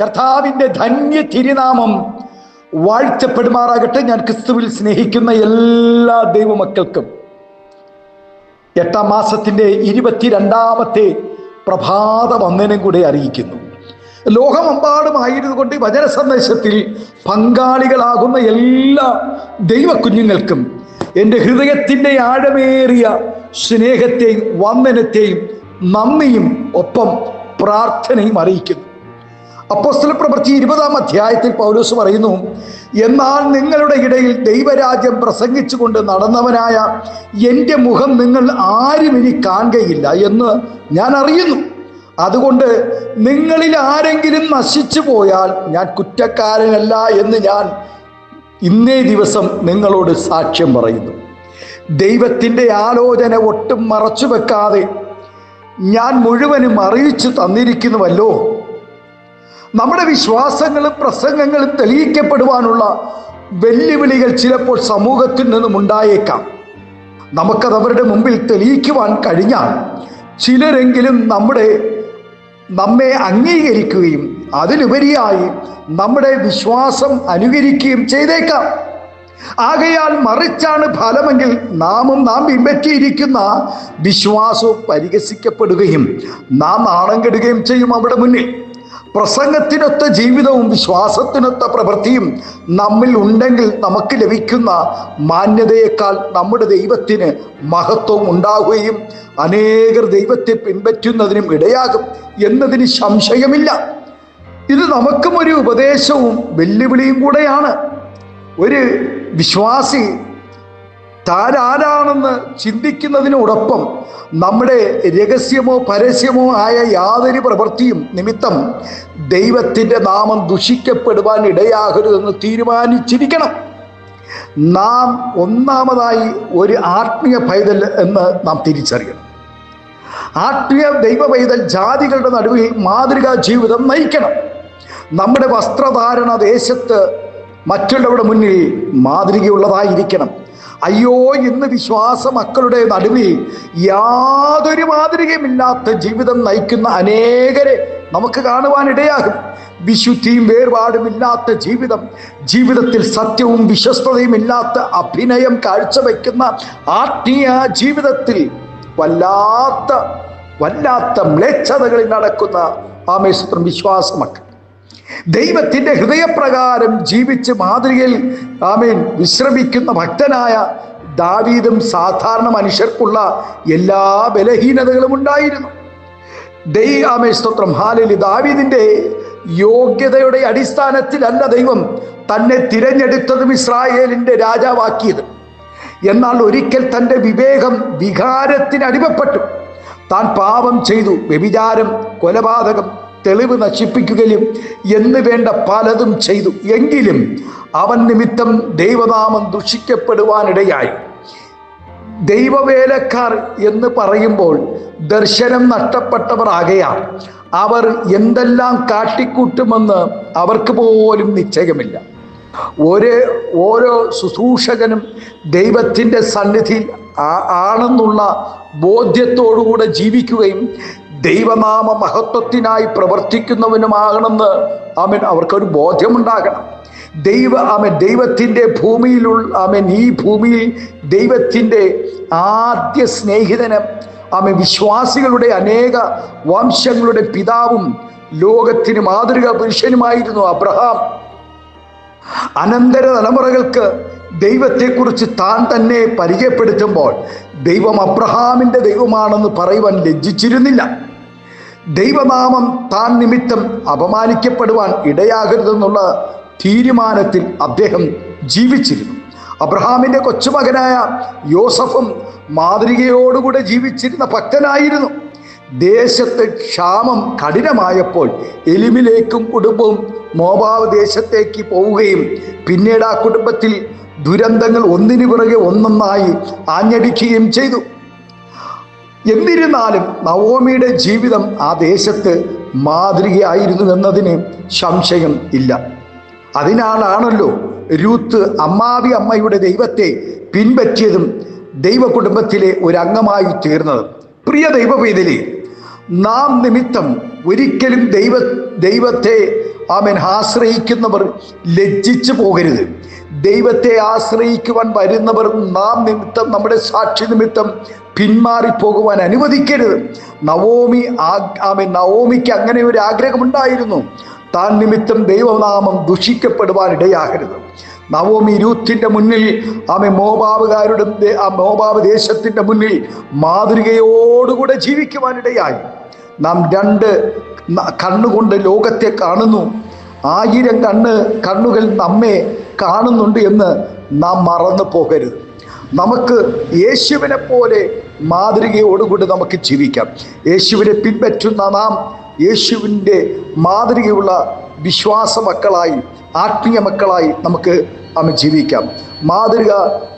കർത്താവിന്റെ ധന്യ തിരുനാമം വാഴ്ചപ്പെടുമാറാകട്ടെ ഞാൻ ക്രിസ്തുവിൽ സ്നേഹിക്കുന്ന എല്ലാ ദൈവമക്കൾക്കും. എട്ടാം മാസത്തിന്റെ ഇരുപത്തിരണ്ടാമത്തെ പ്രഭാത വന്ദനം കൂടെ അറിയിക്കുന്നു. ലോകമെമ്പാടുമായിരുന്നുകൊണ്ട് വചന സന്ദേശത്തിൽ പങ്കാളികളാകുന്ന എല്ലാ ദൈവക്കുഞ്ഞുങ്ങൾക്കും എന്റെ ഹൃദയത്തിന്റെ ആഴമേറിയ സ്നേഹത്തെയും വന്ദനത്തെയും നന്ദിയും ഒപ്പം പ്രാർത്ഥനയും അറിയിക്കുന്നു. അപ്പോസ്തല പ്രവൃത്തി ഇരുപതാം അധ്യായത്തിൽ പൗലോസ് പറയുന്നു എന്നാൽ നിങ്ങളുടെ ഇടയിൽ ദൈവരാജ്യം പ്രസംഗിച്ചുകൊണ്ട് നടന്നവനായ എന്റെ മുഖം നിങ്ങൾ ആരും ഇനി കാണുകയില്ല എന്ന് ഞാൻ അറിയുന്നു. അതുകൊണ്ട് നിങ്ങളിൽ ആരെങ്കിലും നശിച്ചു പോയാൽ ഞാൻ കുറ്റക്കാരനല്ല എന്ന് ഞാൻ ഇന്നേ ദിവസം നിങ്ങളോട് സാക്ഷ്യം പറയുന്നു. ദൈവത്തിന്റെ ആലോചന ഒട്ടും മറച്ചു വെക്കാതെ ഞാൻ മുഴുവനും അറിയിച്ചു തന്നിരിക്കുന്നുവല്ലോ. നമ്മുടെ വിശ്വാസങ്ങളും പ്രസംഗങ്ങളും തെളിയിക്കപ്പെടുവാനുള്ള വെല്ലുവിളികൾ ചിലപ്പോൾ സമൂഹത്തിൽ നിന്നും ഉണ്ടായേക്കാം. നമുക്കത് അവരുടെ മുമ്പിൽ തെളിയിക്കുവാൻ കഴിഞ്ഞാൽ ചിലരെങ്കിലും നമ്മുടെ നമ്മെ അംഗീകരിക്കുകയും അതിലുപരിയായി നമ്മുടെ വിശ്വാസം അനുകരിക്കുകയും ചെയ്തേക്കാം. ആകയാൽ മറിച്ചാണ് ഫലമെങ്കിൽ നാമും നാം പിൻപറ്റിയിരിക്കുന്ന വിശ്വാസവും പരിഹസിക്കപ്പെടുകയും നാം നാണം കെടുകയും ചെയ്യും അവിടെ മുന്നിൽ. പ്രസംഗത്തിനൊത്ത ജീവിതവും വിശ്വാസത്തിനൊത്ത പ്രവൃത്തിയും നമ്മിൽ ഉണ്ടെങ്കിൽ നമുക്ക് ലഭിക്കുന്ന മാന്യതയേക്കാൾ നമ്മുടെ ദൈവത്തിന് മഹത്വം ഉണ്ടാവുകയും അനേകർ ദൈവത്തെ പിൻപറ്റുന്നതിനും ഇടയാകും എന്നതിന് സംശയമില്ല. ഇത് നമുക്കും ഒരു ഉപദേശവും വെല്ലുവിളിയും കൂടെയാണ്. ഒരു വിശ്വാസി താൻ ആരാണെന്ന് ചിന്തിക്കുന്നതിനോടൊപ്പം നമ്മുടെ രഹസ്യമോ പരസ്യമോ ആയ യാതൊരു പ്രവൃത്തിയും നിമിത്തം ദൈവത്തിന്റെ നാമം ദുഷിക്കപ്പെടുവാൻ ഇടയാകരുതെന്ന് തീരുമാനിച്ചിരിക്കണം. നാം ഒന്നാമതായി ഒരു ആത്മീയ പൈതൽ എന്ന് നാം തിരിച്ചറിയണം. ആത്മീയ ദൈവ പൈതൽ ജാതികളുടെ നടുവിൽ മാതൃകാ ജീവിതം നയിക്കണം. നമ്മുടെ വസ്ത്രധാരണ ദേശത്ത് മറ്റുള്ളവരുടെ മുന്നിൽ മാതൃകയുള്ളതായിരിക്കണം. അയ്യോ ഇന്ന് വിശ്വാസ മക്കളുടെ നടുവിൽ യാതൊരു മാതൃകയുമില്ലാത്ത ജീവിതം നയിക്കുന്ന അനേകരെ നമുക്ക് കാണുവാനിടയാകും. വിശുദ്ധിയും വേർപാടുമില്ലാത്ത ജീവിതം ജീവിതത്തിൽ സത്യവും വിശ്വസ്തതയും ഇല്ലാത്ത അഭിനയം കാഴ്ചവെക്കുന്ന ആത്മീയ ജീവിതത്തിൽ വല്ലാത്ത വല്ലാത്ത മ്ലേച്ഛതകളിൽ നടക്കുന്ന ആമേശ്വരം വിശ്വാസ മക്കൾ. ദൈവത്തിന്റെ ഹൃദയപ്രകാരം ജീവിച്ച് മാതൃകയിൽ ആമീൻ വിശ്രമിക്കുന്ന ഭക്തനായ ദാവീദും സാധാരണ മനുഷ്യർക്കുള്ള എല്ലാ ബലഹീനതകളും ഉണ്ടായിരുന്നു. ദൈ ആമേ സ്തോത്രം ഹാലലി ദാവീദിന്റെ യോഗ്യതയുടെ അടിസ്ഥാനത്തിലല്ല ദൈവം തന്നെ തിരഞ്ഞെടുത്തതും ഇസ്രായേലിന്റെ രാജാവാക്കിയത്. എന്നാൽ ഒരിക്കൽ തന്റെ വിവേകം വികാരത്തിന് അടിമപ്പെട്ടു. താൻ പാപം ചെയ്തു വ്യഭിചാരം കൊലപാതകം തെളിവ് നശിപ്പിക്കുകയും എന്ന് വേണ്ട പലതും ചെയ്തു. എങ്കിലും അവൻ നിമിത്തം ദൈവനാമം ദുഷിക്കപ്പെടുവാനിടയായി. ദൈവവേലക്കാർ എന്ന് പറയുമ്പോൾ ദർശനം നഷ്ടപ്പെട്ടവർ ആകയാൽ അവർ എന്തെല്ലാം കാട്ടിക്കൂട്ടുമെന്ന് അവർക്ക് പോലും നിശ്ചയമില്ല. ഒരേ ഓരോ ശുശ്രൂഷകനും ദൈവത്തിന്റെ സന്നിധിയിൽ ആണെന്നുള്ള ബോധ്യത്തോടുകൂടെ ജീവിക്കുകയും ദൈവനാമ മഹത്വത്തിനായി പ്രവർത്തിക്കുന്നവനുമാകണമെന്ന് അവൻ അവർക്കൊരു ബോധ്യമുണ്ടാകണം. ദൈവ അവൻ ദൈവത്തിന്റെ ഭൂമിയിലുള്ള അവൻ ഈ ഭൂമിയിൽ ദൈവത്തിന്റെ ആദ്യ സ്നേഹിതന് അവൻ വിശ്വാസികളുടെ അനേക വംശങ്ങളുടെ പിതാവും ലോകത്തിന് മാതൃക പുരുഷനുമായിരുന്നു അബ്രഹാം. അനന്തര തലമുറകൾക്ക് ദൈവത്തെക്കുറിച്ച് താൻ തന്നെ പരിചയപ്പെടുത്തുമ്പോൾ ദൈവം അബ്രഹാമിന്റെ ദൈവമാണെന്ന് പറയുവാൻ ലജ്ജിച്ചിരുന്നില്ല. ദൈവനാമം താൻ നിമിത്തം അപമാനിക്കപ്പെടുവാൻ ഇടയാകരുതെന്നുള്ള തീരുമാനത്തിൽ അദ്ദേഹം ജീവിച്ചിരുന്നു. അബ്രഹാമിന്റെ കൊച്ചുമകനായ യോസഫും മാതൃകയോടുകൂടെ ജീവിച്ചിരുന്ന ഭക്തനായിരുന്നു. ദേശത്ത് ക്ഷാമം കഠിനമായപ്പോൾ എലിമിലേക്കും കുടുംബവും മോബാവ് ദേശത്തേക്ക് പോവുകയും പിന്നീട് ആ കുടുംബത്തിൽ ദുരന്തങ്ങൾ ഒന്നിനു പിറകെ ഒന്നൊന്നായി ആഞ്ഞടിക്കുകയും ചെയ്തു. എന്നിരുന്നാലും നവോമിയുടെ ജീവിതം ആ ദേശത്ത് മാതൃകയായിരുന്നു എന്നതിന് സംശയം ഇല്ല. അതിനാലാണല്ലോ രൂത്ത് അമ്മാവി അമ്മയുടെ ദൈവത്തെ പിൻപറ്റിയതും ദൈവ കുടുംബത്തിലെ ഒരു അംഗമായി തീർന്നത്. പ്രിയ ദൈവവേദലി നാം നിമിത്തം ഒരിക്കലും ദൈവ ദൈവത്തെ ആമൻ ആശ്രയിക്കുന്നവർ ലജ്ജിച്ചു പോകരുത്. ദൈവത്തെ ആശ്രയിക്കുവാൻ വരുന്നവർ നാം നിമിത്തം നമ്മുടെ സാക്ഷി നിമിത്തം പിന്മാറിപ്പോകുവാൻ അനുവദിക്കരുത്. നവോമി ആമെ നവോമിക്ക് അങ്ങനെ ഒരു ആഗ്രഹമുണ്ടായിരുന്നു. താൻ നിമിത്തം ദൈവനാമം ദുഷിക്കപ്പെടുവാൻ ഇടയാകരുത് നവോമി രൂത്തിന്റെ മുന്നിൽ ആമെ മോബാബുകാരുടെ ദേ- ആ മോബാബ് ദേശത്തിന്റെ മുന്നിൽ മാതൃകയോടുകൂടെ ജീവിക്കുവാനിടയായി. നാം രണ്ട് കണ്ണുകൊണ്ട് ലോകത്തെ കാണുന്നു. ആയിരം കണ്ണ് കണ്ണുകൾ നമ്മെ കാണുന്നുണ്ട് എന്ന് നാം മറന്നു പോകരുത്. നമുക്ക് യേശുവിനെ പോലെ മാതൃകയോടുകൂടി നമുക്ക് ജീവിക്കാം. യേശുവിനെ പിൻപറ്റുന്ന നാം യേശുവിന്റെ മാതൃകയുള്ള വിശ്വാസ മക്കളായി ആത്മീയ മക്കളായി നമുക്ക് അമ്മ ജീവിക്കാം. മാതൃക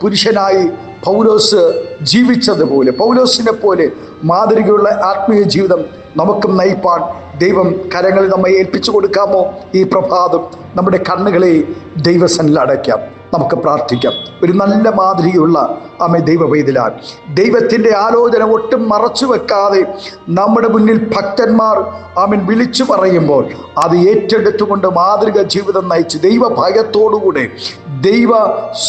പുരുഷനായി പൗലോസ് ജീവിച്ചതുപോലെ പൗലോസിനെ പോലെ മാതൃകയുള്ള ആത്മീയ ജീവിതം നമുക്കും നയിപ്പാൻ ദൈവം കരങ്ങളിൽ നമ്മെ ഏൽപ്പിച്ചു കൊടുക്കാമോ? ഈ പ്രഭാതം നമ്മുടെ കണ്ണുകളെ ദൈവസനിൽ അടയ്ക്കാം. നമുക്ക് പ്രാർത്ഥിക്കാം. ഒരു നല്ല മാതൃകയുള്ള അമ്മ ദൈവവൈതലാൽ ദൈവത്തിന്റെ ആലോചന ഒട്ടും മറച്ചു വെക്കാതെ നമ്മുടെ മുന്നിൽ ഭക്തന്മാർ അമ്മൻ വിളിച്ചു പറയുമ്പോൾ അത് ഏറ്റെടുത്തുകൊണ്ട് മാതൃക ജീവിതം നയിച്ച് ദൈവഭയത്തോടുകൂടെ ദൈവ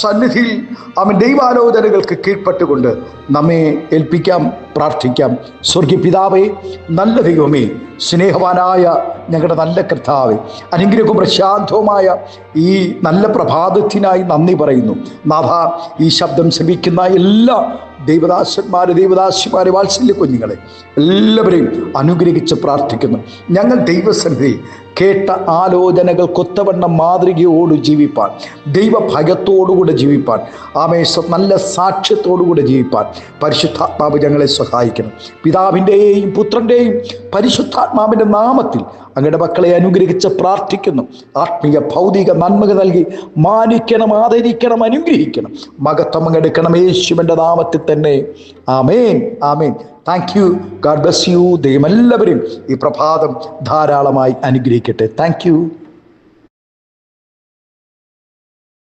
സന്നിധിയിൽ അവൻ ദൈവാലോചനകൾക്ക് കീഴ്പ്പെട്ടുകൊണ്ട് നമ്മെ ഏൽപ്പിക്കാം പ്രാർത്ഥിക്കാം. സ്വർഗീയ പിതാവേ നല്ല ദൈവമേ സ്നേഹവാനായ ഞങ്ങളുടെ നല്ല കർത്താവ് അനുഗ്രഹവും പ്രശാന്തവുമായ ഈ നല്ല പ്രഭാതത്തിനായി നന്ദി പറയുന്നു. നാഥ ഈ ശബ്ദം ശ്രമിക്കുന്ന എല്ലാ ദൈവദാസന്മാരെ ദൈവദാസിമാരെ വാത്സല്യ കുഞ്ഞുങ്ങളെ എല്ലാവരെയും അനുഗ്രഹിച്ച് പ്രാർത്ഥിക്കുന്നു. ഞങ്ങൾ ദൈവസന്നിധി കേട്ട ആലോചനകൾ കൊത്തവണ്ണം മാതൃകയോട് ജീവിപ്പാൻ ദൈവഭയത്തോടുകൂടെ ജീവിപ്പാൻ ആമേശ നല്ല സാക്ഷ്യത്തോടുകൂടെ ജീവിപ്പാൻ പരിശുദ്ധാത്മാവ് ഞങ്ങളെ സഹായിക്കണം. പിതാവിന്റെയും പുത്രന്റെയും പരിശുദ്ധാത്മാവിന്റെ നാമത്തിൽ അങ്ങയുടെ മക്കളെ അനുഗ്രഹിച്ച് പ്രാർത്ഥിക്കുന്നു. ആത്മീയ ഭൗതിക നന്മകൾ നൽകി മാനിക്കണം ആദരിക്കണം അനുഗ്രഹിക്കണം. മകത്വം എടുക്കണം യേശുവിന്റെ നാമത്തിൽ തന്നെ. ആമേൻ ആമേൻ. Thank you God bless you ദൈവം എല്ലാവരും ഈ പ്രഭാതം ധാരാളമായി അനുഗ്രഹിക്കട്ടെ. താങ്ക്